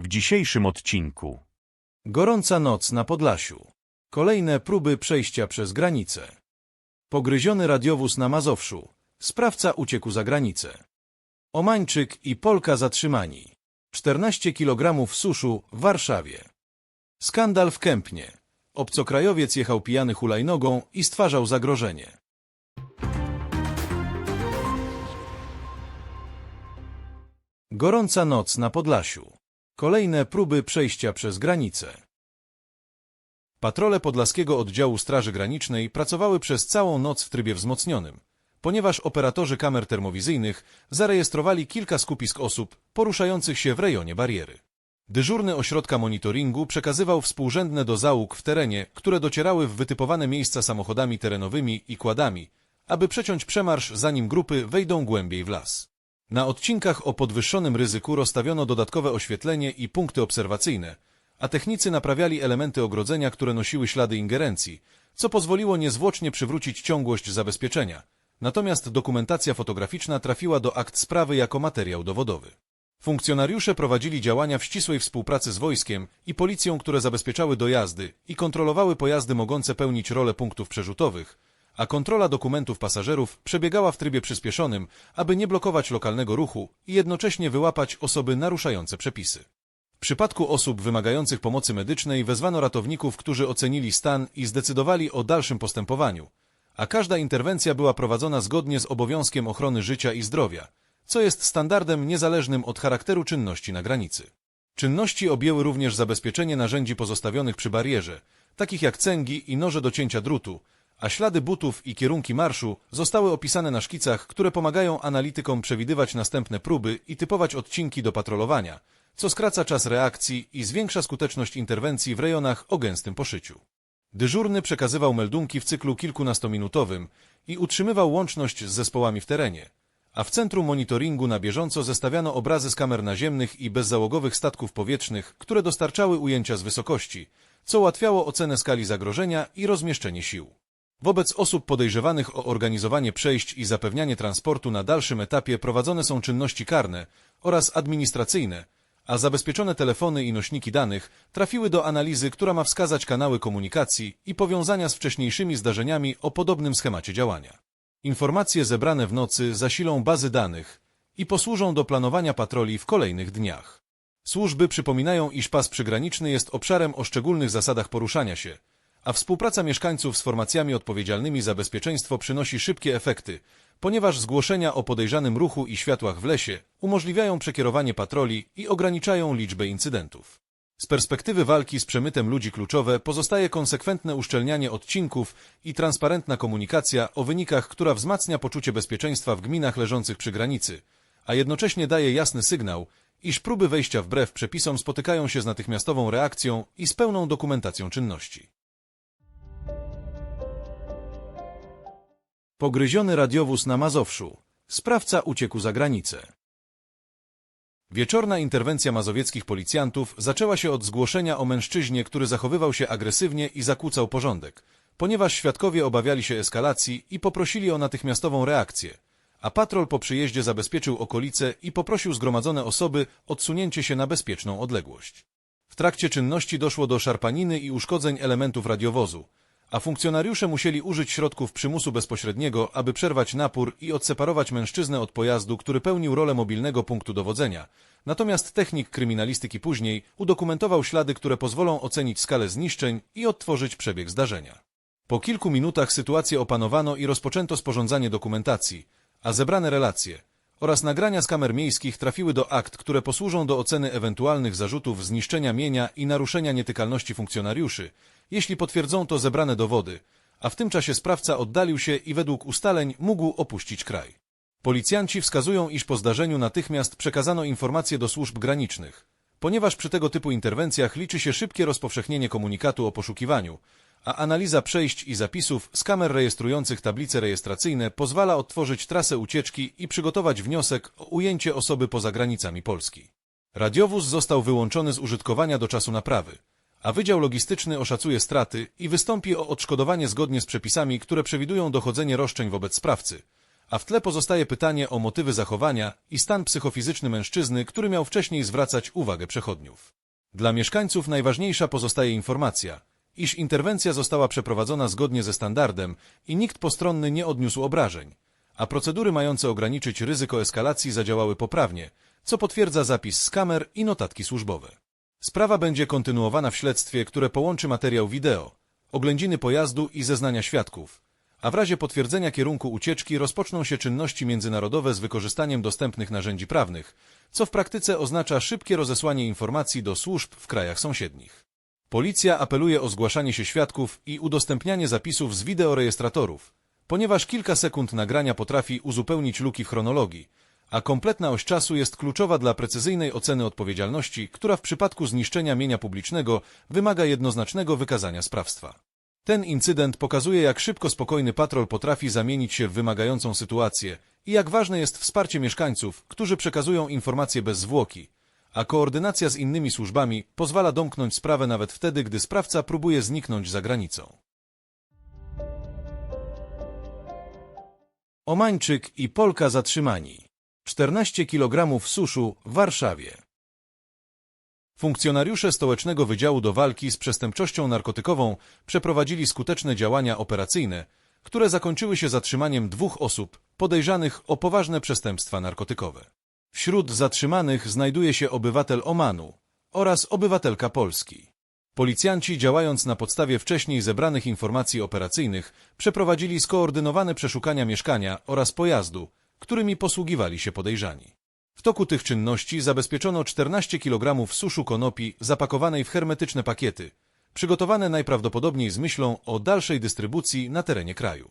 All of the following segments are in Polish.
W dzisiejszym odcinku Gorąca noc na Podlasiu. Kolejne próby przejścia przez granicę. Pogryziony radiowóz na Mazowszu. Sprawca uciekł za granicę. Omańczyk i Polka zatrzymani. 14 kg suszu w Warszawie. Skandal w Kępnie. Obcokrajowiec jechał pijany hulajnogą i stwarzał zagrożenie. Gorąca noc na Podlasiu. Kolejne próby przejścia przez granicę. Patrole Podlaskiego Oddziału Straży Granicznej pracowały przez całą noc w trybie wzmocnionym, ponieważ operatorzy kamer termowizyjnych zarejestrowali kilka skupisk osób poruszających się w rejonie bariery. Dyżurny ośrodka monitoringu przekazywał współrzędne do załóg w terenie, które docierały w wytypowane miejsca samochodami terenowymi i kładami, aby przeciąć przemarsz zanim grupy wejdą głębiej w las. Na odcinkach o podwyższonym ryzyku rozstawiono dodatkowe oświetlenie i punkty obserwacyjne, a technicy naprawiali elementy ogrodzenia, które nosiły ślady ingerencji, co pozwoliło niezwłocznie przywrócić ciągłość zabezpieczenia. Natomiast dokumentacja fotograficzna trafiła do akt sprawy jako materiał dowodowy. Funkcjonariusze prowadzili działania w ścisłej współpracy z wojskiem i policją, które zabezpieczały dojazdy i kontrolowały pojazdy mogące pełnić rolę punktów przerzutowych, a kontrola dokumentów pasażerów przebiegała w trybie przyspieszonym, aby nie blokować lokalnego ruchu i jednocześnie wyłapać osoby naruszające przepisy. W przypadku osób wymagających pomocy medycznej wezwano ratowników, którzy ocenili stan i zdecydowali o dalszym postępowaniu, a każda interwencja była prowadzona zgodnie z obowiązkiem ochrony życia i zdrowia, co jest standardem niezależnym od charakteru czynności na granicy. Czynności objęły również zabezpieczenie narzędzi pozostawionych przy barierze, takich jak cęgi i noże do cięcia drutu, a ślady butów i kierunki marszu zostały opisane na szkicach, które pomagają analitykom przewidywać następne próby i typować odcinki do patrolowania, co skraca czas reakcji i zwiększa skuteczność interwencji w rejonach o gęstym poszyciu. Dyżurny przekazywał meldunki w cyklu kilkunastominutowym i utrzymywał łączność z zespołami w terenie, a w centrum monitoringu na bieżąco zestawiano obrazy z kamer naziemnych i bezzałogowych statków powietrznych, które dostarczały ujęcia z wysokości, co ułatwiało ocenę skali zagrożenia i rozmieszczenie sił. Wobec osób podejrzewanych o organizowanie przejść i zapewnianie transportu na dalszym etapie prowadzone są czynności karne oraz administracyjne, a zabezpieczone telefony i nośniki danych trafiły do analizy, która ma wskazać kanały komunikacji i powiązania z wcześniejszymi zdarzeniami o podobnym schemacie działania. Informacje zebrane w nocy zasilą bazy danych i posłużą do planowania patroli w kolejnych dniach. Służby przypominają, iż pas przygraniczny jest obszarem o szczególnych zasadach poruszania się, a współpraca mieszkańców z formacjami odpowiedzialnymi za bezpieczeństwo przynosi szybkie efekty, ponieważ zgłoszenia o podejrzanym ruchu i światłach w lesie umożliwiają przekierowanie patroli i ograniczają liczbę incydentów. Z perspektywy walki z przemytem ludzi kluczowe pozostaje konsekwentne uszczelnianie odcinków i transparentna komunikacja o wynikach, która wzmacnia poczucie bezpieczeństwa w gminach leżących przy granicy, a jednocześnie daje jasny sygnał, iż próby wejścia wbrew przepisom spotykają się z natychmiastową reakcją i z pełną dokumentacją czynności. Pogryziony radiowóz na Mazowszu. Sprawca uciekł za granicę. Wieczorna interwencja mazowieckich policjantów zaczęła się od zgłoszenia o mężczyźnie, który zachowywał się agresywnie i zakłócał porządek, ponieważ świadkowie obawiali się eskalacji i poprosili o natychmiastową reakcję, a patrol po przyjeździe zabezpieczył okolice i poprosił zgromadzone osoby odsunięcie się na bezpieczną odległość. W trakcie czynności doszło do szarpaniny i uszkodzeń elementów radiowozu, a funkcjonariusze musieli użyć środków przymusu bezpośredniego, aby przerwać napór i odseparować mężczyznę od pojazdu, który pełnił rolę mobilnego punktu dowodzenia. Natomiast technik kryminalistyki później udokumentował ślady, które pozwolą ocenić skalę zniszczeń i odtworzyć przebieg zdarzenia. Po kilku minutach sytuację opanowano i rozpoczęto sporządzanie dokumentacji, a zebrane relacje oraz nagrania z kamer miejskich trafiły do akt, które posłużą do oceny ewentualnych zarzutów zniszczenia mienia i naruszenia nietykalności funkcjonariuszy, jeśli potwierdzą to zebrane dowody, a w tym czasie sprawca oddalił się i według ustaleń mógł opuścić kraj. Policjanci wskazują, iż po zdarzeniu natychmiast przekazano informacje do służb granicznych, ponieważ przy tego typu interwencjach liczy się szybkie rozpowszechnienie komunikatu o poszukiwaniu, a analiza przejść i zapisów z kamer rejestrujących tablice rejestracyjne pozwala odtworzyć trasę ucieczki i przygotować wniosek o ujęcie osoby poza granicami Polski. Radiowóz został wyłączony z użytkowania do czasu naprawy, a Wydział Logistyczny oszacuje straty i wystąpi o odszkodowanie zgodnie z przepisami, które przewidują dochodzenie roszczeń wobec sprawcy, a w tle pozostaje pytanie o motywy zachowania i stan psychofizyczny mężczyzny, który miał wcześniej zwracać uwagę przechodniów. Dla mieszkańców najważniejsza pozostaje informacja, iż interwencja została przeprowadzona zgodnie ze standardem i nikt postronny nie odniósł obrażeń, a procedury mające ograniczyć ryzyko eskalacji zadziałały poprawnie, co potwierdza zapis z kamer i notatki służbowe. Sprawa będzie kontynuowana w śledztwie, które połączy materiał wideo, oględziny pojazdu i zeznania świadków, a w razie potwierdzenia kierunku ucieczki rozpoczną się czynności międzynarodowe z wykorzystaniem dostępnych narzędzi prawnych, co w praktyce oznacza szybkie rozesłanie informacji do służb w krajach sąsiednich. Policja apeluje o zgłaszanie się świadków i udostępnianie zapisów z wideorejestratorów, ponieważ kilka sekund nagrania potrafi uzupełnić luki w chronologii, a kompletna oś czasu jest kluczowa dla precyzyjnej oceny odpowiedzialności, która w przypadku zniszczenia mienia publicznego wymaga jednoznacznego wykazania sprawstwa. Ten incydent pokazuje, jak szybko spokojny patrol potrafi zamienić się w wymagającą sytuację i jak ważne jest wsparcie mieszkańców, którzy przekazują informacje bez zwłoki, a koordynacja z innymi służbami pozwala domknąć sprawę nawet wtedy, gdy sprawca próbuje zniknąć za granicą. Omańczyk i Polka zatrzymani. 14 kg suszu w Warszawie. Funkcjonariusze Stołecznego Wydziału do Walki z Przestępczością Narkotykową przeprowadzili skuteczne działania operacyjne, które zakończyły się zatrzymaniem dwóch osób podejrzanych o poważne przestępstwa narkotykowe. Wśród zatrzymanych znajduje się obywatel Omanu oraz obywatelka Polski. Policjanci, działając na podstawie wcześniej zebranych informacji operacyjnych, przeprowadzili skoordynowane przeszukania mieszkania oraz pojazdu, którymi posługiwali się podejrzani. W toku tych czynności zabezpieczono 14 kg suszu konopi zapakowanej w hermetyczne pakiety, przygotowane najprawdopodobniej z myślą o dalszej dystrybucji na terenie kraju.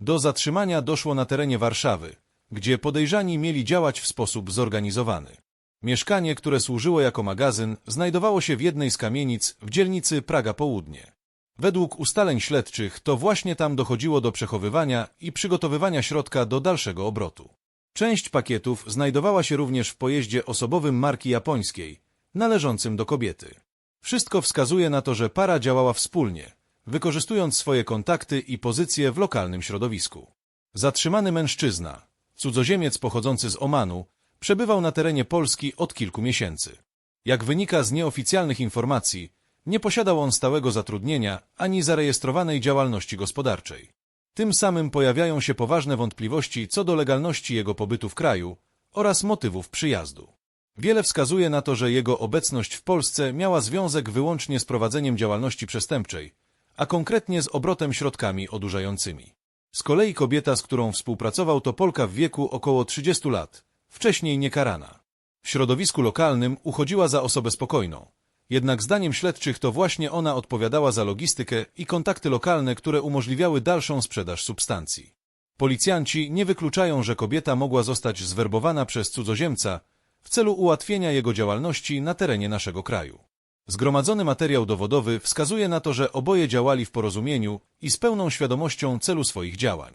Do zatrzymania doszło na terenie Warszawy, gdzie podejrzani mieli działać w sposób zorganizowany. Mieszkanie, które służyło jako magazyn, znajdowało się w jednej z kamienic w dzielnicy Praga Południe. Według ustaleń śledczych to właśnie tam dochodziło do przechowywania i przygotowywania środka do dalszego obrotu. Część pakietów znajdowała się również w pojeździe osobowym marki japońskiej, należącym do kobiety. Wszystko wskazuje na to, że para działała wspólnie, wykorzystując swoje kontakty i pozycje w lokalnym środowisku. Zatrzymany mężczyzna, cudzoziemiec pochodzący z Omanu, przebywał na terenie Polski od kilku miesięcy. Jak wynika z nieoficjalnych informacji, nie posiadał on stałego zatrudnienia ani zarejestrowanej działalności gospodarczej. Tym samym pojawiają się poważne wątpliwości co do legalności jego pobytu w kraju oraz motywów przyjazdu. Wiele wskazuje na to, że jego obecność w Polsce miała związek wyłącznie z prowadzeniem działalności przestępczej, a konkretnie z obrotem środkami odurzającymi. Z kolei kobieta, z którą współpracował, to Polka w wieku około 30 lat, wcześniej niekarana. W środowisku lokalnym uchodziła za osobę spokojną. Jednak zdaniem śledczych to właśnie ona odpowiadała za logistykę i kontakty lokalne, które umożliwiały dalszą sprzedaż substancji. Policjanci nie wykluczają, że kobieta mogła zostać zwerbowana przez cudzoziemca w celu ułatwienia jego działalności na terenie naszego kraju. Zgromadzony materiał dowodowy wskazuje na to, że oboje działali w porozumieniu i z pełną świadomością celu swoich działań.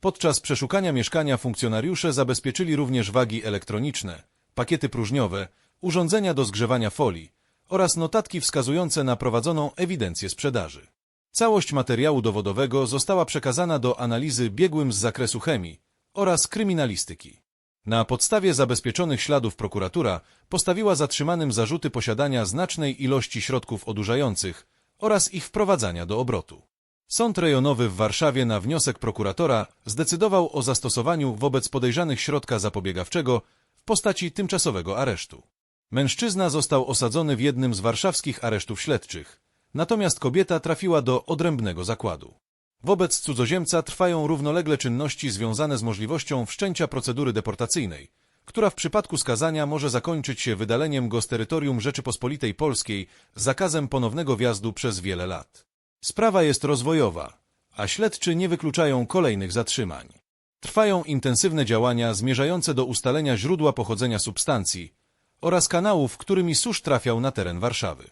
Podczas przeszukania mieszkania funkcjonariusze zabezpieczyli również wagi elektroniczne, pakiety próżniowe, urządzenia do zgrzewania folii, oraz notatki wskazujące na prowadzoną ewidencję sprzedaży. Całość materiału dowodowego została przekazana do analizy biegłym z zakresu chemii oraz kryminalistyki. Na podstawie zabezpieczonych śladów prokuratura postawiła zatrzymanym zarzuty posiadania znacznej ilości środków odurzających oraz ich wprowadzania do obrotu. Sąd rejonowy w Warszawie na wniosek prokuratora zdecydował o zastosowaniu wobec podejrzanych środka zapobiegawczego w postaci tymczasowego aresztu. Mężczyzna został osadzony w jednym z warszawskich aresztów śledczych, natomiast kobieta trafiła do odrębnego zakładu. Wobec cudzoziemca trwają równolegle czynności związane z możliwością wszczęcia procedury deportacyjnej, która w przypadku skazania może zakończyć się wydaleniem go z terytorium Rzeczypospolitej Polskiej zakazem ponownego wjazdu przez wiele lat. Sprawa jest rozwojowa, a śledczy nie wykluczają kolejnych zatrzymań. Trwają intensywne działania zmierzające do ustalenia źródła pochodzenia substancji, oraz kanałów, którymi susz trafiał na teren Warszawy.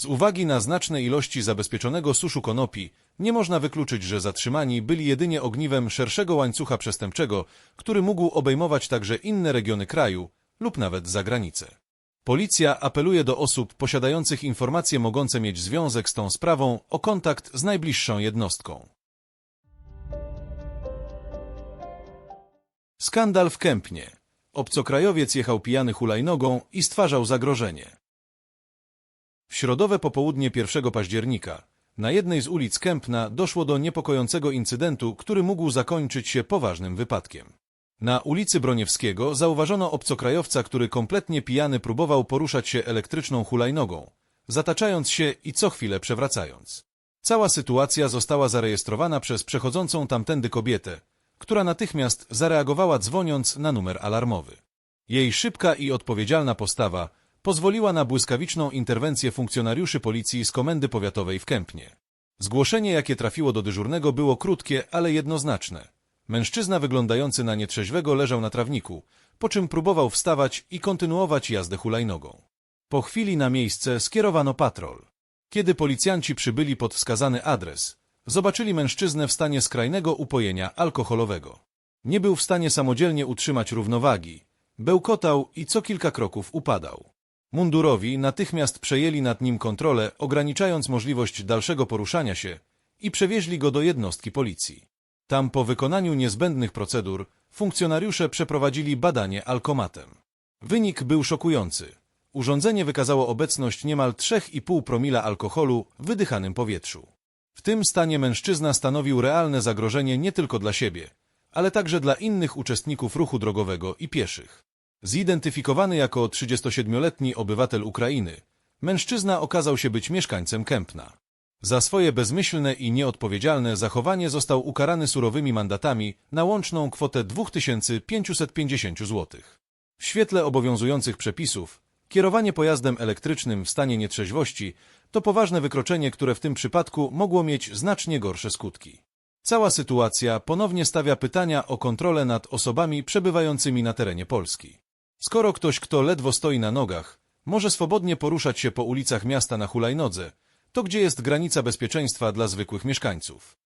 Z uwagi na znaczne ilości zabezpieczonego suszu konopi, nie można wykluczyć, że zatrzymani byli jedynie ogniwem szerszego łańcucha przestępczego, który mógł obejmować także inne regiony kraju lub nawet zagranicę. Policja apeluje do osób posiadających informacje mogące mieć związek z tą sprawą o kontakt z najbliższą jednostką. Skandal w Kępnie. Obcokrajowiec jechał pijany hulajnogą i stwarzał zagrożenie. W środowe popołudnie 1 października na jednej z ulic Kępna doszło do niepokojącego incydentu, który mógł zakończyć się poważnym wypadkiem. Na ulicy Broniewskiego zauważono obcokrajowca, który kompletnie pijany próbował poruszać się elektryczną hulajnogą, zataczając się i co chwilę przewracając. Cała sytuacja została zarejestrowana przez przechodzącą tamtędy kobietę, która natychmiast zareagowała dzwoniąc na numer alarmowy. Jej szybka i odpowiedzialna postawa pozwoliła na błyskawiczną interwencję funkcjonariuszy policji z Komendy Powiatowej w Kępnie. Zgłoszenie, jakie trafiło do dyżurnego, było krótkie, ale jednoznaczne. Mężczyzna wyglądający na nietrzeźwego leżał na trawniku, po czym próbował wstawać i kontynuować jazdę hulajnogą. Po chwili na miejsce skierowano patrol. Kiedy policjanci przybyli pod wskazany adres, zobaczyli mężczyznę w stanie skrajnego upojenia alkoholowego. Nie był w stanie samodzielnie utrzymać równowagi, bełkotał i co kilka kroków upadał. Mundurowi natychmiast przejęli nad nim kontrolę, ograniczając możliwość dalszego poruszania się i przewieźli go do jednostki policji. Tam po wykonaniu niezbędnych procedur funkcjonariusze przeprowadzili badanie alkomatem. Wynik był szokujący. Urządzenie wykazało obecność niemal 3,5 promila alkoholu w wydychanym powietrzu. W tym stanie mężczyzna stanowił realne zagrożenie nie tylko dla siebie, ale także dla innych uczestników ruchu drogowego i pieszych. Zidentyfikowany jako 37-letni obywatel Ukrainy, mężczyzna okazał się być mieszkańcem Kępna. Za swoje bezmyślne i nieodpowiedzialne zachowanie został ukarany surowymi mandatami na łączną kwotę 2550 zł. W świetle obowiązujących przepisów, kierowanie pojazdem elektrycznym w stanie nietrzeźwości to poważne wykroczenie, które w tym przypadku mogło mieć znacznie gorsze skutki. Cała sytuacja ponownie stawia pytania o kontrolę nad osobami przebywającymi na terenie Polski. Skoro ktoś, kto ledwo stoi na nogach, może swobodnie poruszać się po ulicach miasta na hulajnodze, to gdzie jest granica bezpieczeństwa dla zwykłych mieszkańców?